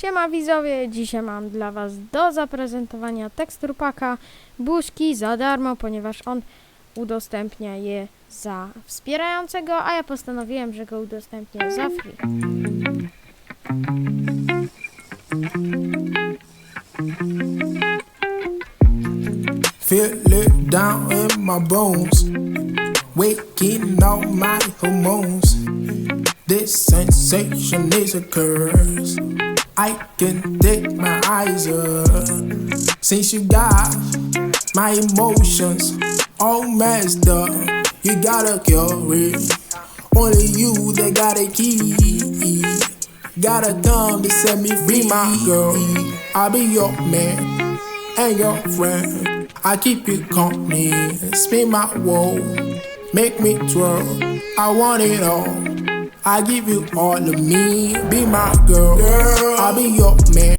Siema widzowie, dzisiaj mam dla was do zaprezentowania tekstur paka buźki za darmo, ponieważ on udostępnia je za wspierającego, a ja postanowiłem, że go udostępnię za free. Feel it down in my bones, waking all my hormones. This sensation is a curse. I can take my eyes up since you got my emotions all messed up. You gotta cure it. Only you that got a key. Gotta come to set me free, my girl. I'll be your man and your friend. I keep you company, spin my world, make me twirl. I want it all. I give you all of me, be my girl. I'll be your man.